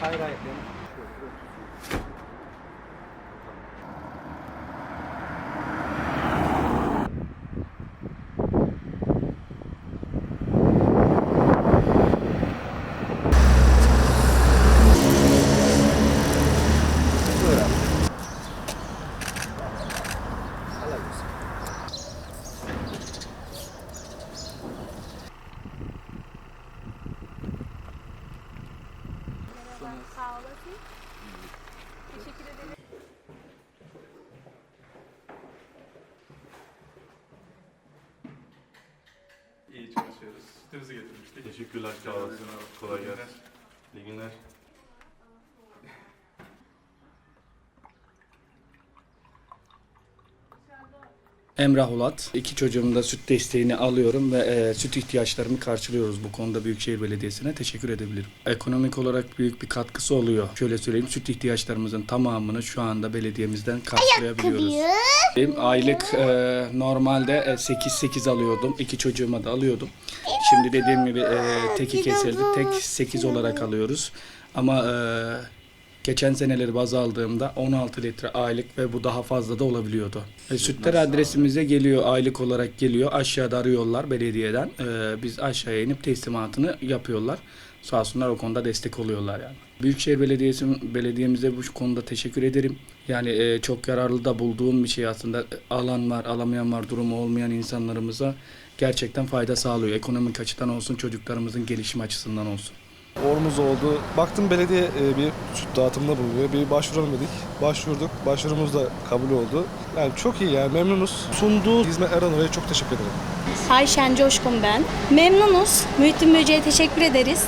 Hayır hayır. Sağ olasın. Teşekkür ederim. İyi çalışıyoruz. Sütümüzü getirmiştik. Teşekkürler sağ olasın. Kolay gelsin. İyi günler. Emrah Ulat. İki çocuğumun da süt desteğini alıyorum ve e, süt ihtiyaçlarımı karşılıyoruz. Bu konuda Büyükşehir Belediyesi'ne teşekkür edebilirim. Ekonomik olarak büyük bir katkısı oluyor. Şöyle söyleyeyim süt ihtiyaçlarımızın tamamını şu anda belediyemizden karşılayabiliyoruz. Benim aylık e, normalde 8-8 alıyordum. İki çocuğuma da alıyordum. Şimdi dediğim gibi e, teki kesildi. Tek 8 olarak alıyoruz. Ama e, geçen seneleri baz aldığımda 16 litre aylık ve bu daha fazla da olabiliyordu. E, sütler adresimize geliyor, aylık olarak geliyor. Aşağıda arıyorlar belediyeden. E, biz aşağıya inip teslimatını yapıyorlar. Sağ olsunlar o konuda destek oluyorlar yani. Büyükşehir Belediyesi belediyemize bu konuda teşekkür ederim. Yani e, çok yararlı da bulduğum bir şey aslında. Alan var, alamayan var, durumu olmayan insanlarımıza gerçekten fayda sağlıyor. Ekonomik açıdan olsun, çocuklarımızın gelişim açısından olsun. Ormuz oldu. Baktım belediye e, bir süt dağıtımında bulunuyor. Bir başvuralım dedik. Başvurduk. Başvurumuz da kabul oldu. Yani çok iyi yani memnunuz. Sunduğu hizmet Erhan Oraya çok teşekkür ederim. Ayşen Coşkun ben. Memnunuz. Muhittin Böceğe teşekkür ederiz.